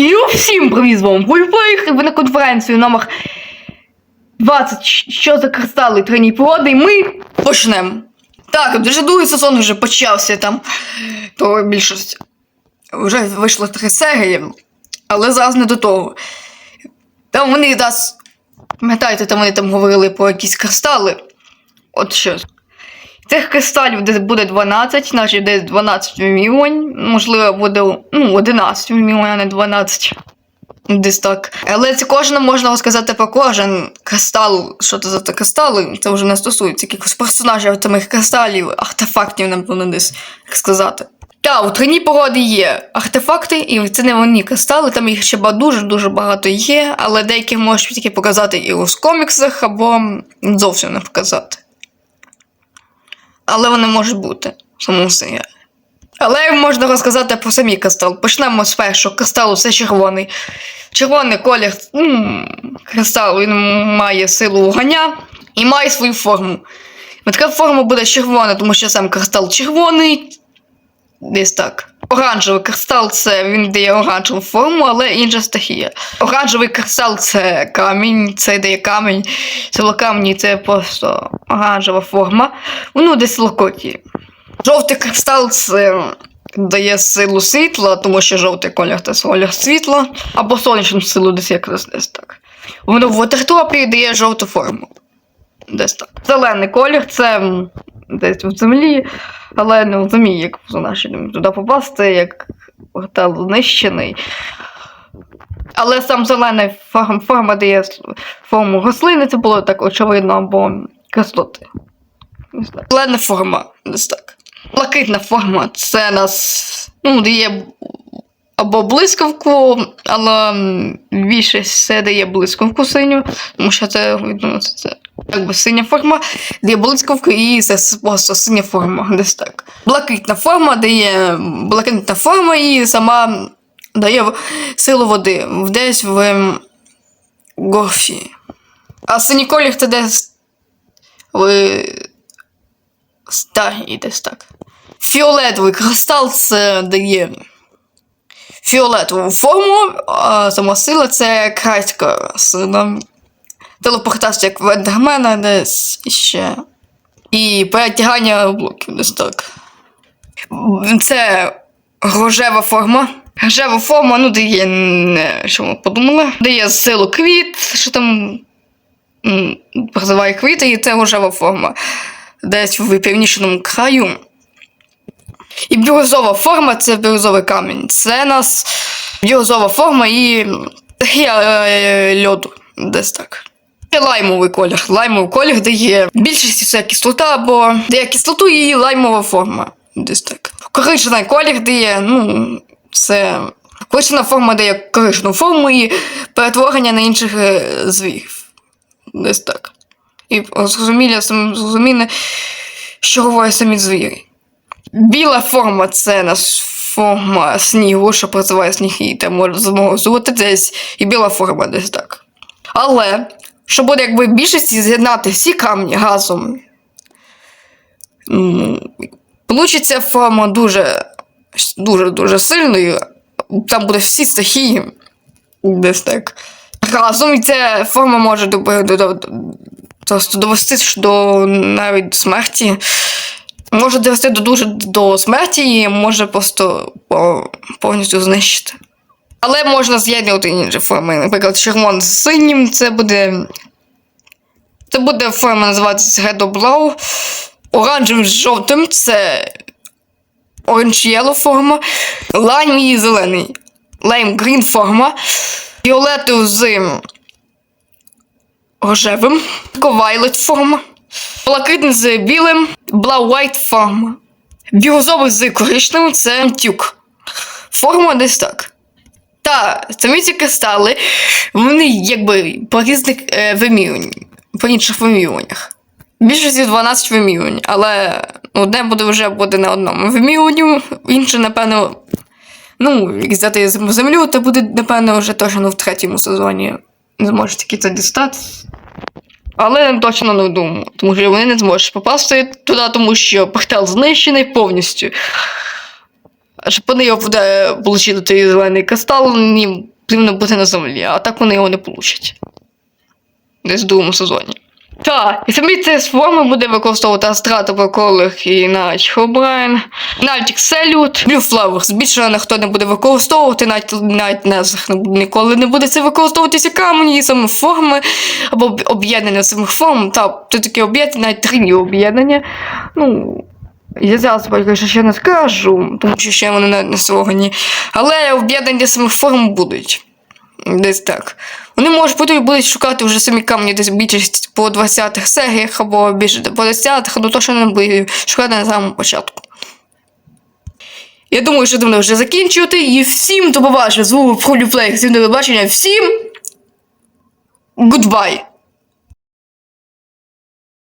І всім привіт з вами Вольфейх, на конференцію номер 20, що за кристали треній погоди, і ми почнемо. Так, дуже другий сезон вже почався там, то більшість. Вже вийшло три серії, але зараз не до того. Там вони нас. Пам'ятаєте, там вони там говорили про якісь кристали. От що. Цих кристалів десь буде 12, значить десь 12 мільйонів, можливо, буде ну, 11 мільйонів, а не 12. Десь так. Але це кожен можна розказати про кожен кристал, що це за кристали, це вже не стосується якихось персонажів самих кристалів, артефактів, напевно, десь як сказати. Так, у трині породи є артефакти, і це не вони кристали, там їх ще дуже-дуже багато є, але деякі можуть тільки показати і у коміксах, або зовсім не показати але вони можуть бути самому серіалі. Але можна розказати про самі кристал. Почнемо з першого Кристал це червоний. Червоний колір ну, кристал він має силу вогня і має свою форму. Така форма буде червона, тому що сам кристал червоний. Десь так. Оранжевий кристал це він дає оранжеву форму, але інша стихія. Оранжевий кристал це камінь, це дає камінь. Силокамні це просто оранжева форма. Ну, десь локоті. Жовтий кристал це дає силу світла, тому що жовтий колір це колір світла, або сонячну силу десь якраз десь так. Воно в ватертопі дає жовту форму. Десь так. Зелений колір це десь в землі, але не в землі, як в нашій туди попасти, як портал знищений. Але сам зелений форм, форма дає форму рослини, це було так очевидно, або кислоти. Зелена форма, десь так. Блакитна форма це нас ну, дає або блискавку, але м, більшість все дає блискавку синю, тому що це відноситься це якби синя форма, дає блискавку і це просто синя форма, десь так. Блакитна форма дає блакитна форма і сама дає силу води десь в ем, горфі. А синій колір це десь в старі десь так. Фіолетовий кристал це дає фіолетову форму, а сама сила це крайська сила. Телепортація як в Ендермена десь ще. І перетягання блоків десь так. Це рожева форма. Рожева форма, ну, дає, не, що ми подумали, дає силу квіт, що там м, призиває квіти, і це рожева форма. Десь в північному краю. І бірюзова форма це бірюзовий камінь. Це нас бірюзова форма і е, льоду. Десь так. І лаймовий колір. Лаймовий колір дає більшість це кислота, або дає кислоту і лаймова форма. Десь так. Коричневий колір дає, ну, це. Коричнева форма дає коричневу форму і перетворення на інших е, звірів. Десь так. І зрозуміло, зрозуміло, що говорять самі звірі. Біла форма це нас форма снігу, що працює сніг і там може зморозувати десь, і біла форма десь так. Але, що буде якби більшості з'єднати всі камні разом, м, получиться форма дуже дуже дуже сильною. Там буде всі стихії. Десь так. Разом ця форма може до, до, до, довести до навіть до смерті може довести до дуже до смерті і може просто повністю знищити. Але можна з'єднувати інші форми. Наприклад, червоний з синім це буде. Це буде форма називатися Red Blow. Оранжевим з жовтим це Orange Yellow форма. Лайм і зелений. Лайм Green форма. Фіолетовий з рожевим. Violet форма. Блакитний з білим, Blau White форма. Бірозовий з коричневим це тюк. Форма десь так. Та самі кристали, вони якби по різних е, вимірювань, по інших вимірюваннях. Більшості 12 вимірювань, але одне буде вже буде на одному вимірюванню, інше, напевно, ну, як взяти землю, то буде, напевно, вже точно в третьому сезоні. Не зможуть таки це дістати. Але точно не думаю, тому що вони не зможуть попасти туди, тому що портал знищений повністю. Щоб вони його буде отримати той зелений кристал, їм потрібно бути на землі, а так вони його не получать. Десь в другому сезоні. Так, і самі ці форми буде використовувати Астрата, Проколих і навіть Хобрайн. Навіть Салют, Blue Flowers. Більше ніхто не буде використовувати, навіть, навіть не ніколи не буде це використовуватися камені і саме форми, або об'єднання самих форм. Та, це таке об'єднання, навіть три об'єднання. Ну, я зараз що ще не скажу, тому що ще вони не, не слогані. Але об'єднання самих форм будуть. Десь так. Вони можуть потім будуть шукати вже самі камні десь більшість по 20-х серіях або більше по 10-х, ну то що не будуть шукати на самому початку. Я думаю, що давно вже закінчувати. І всім до побачення. З вами Фролі Всім до побачення. Всім. Goodbye.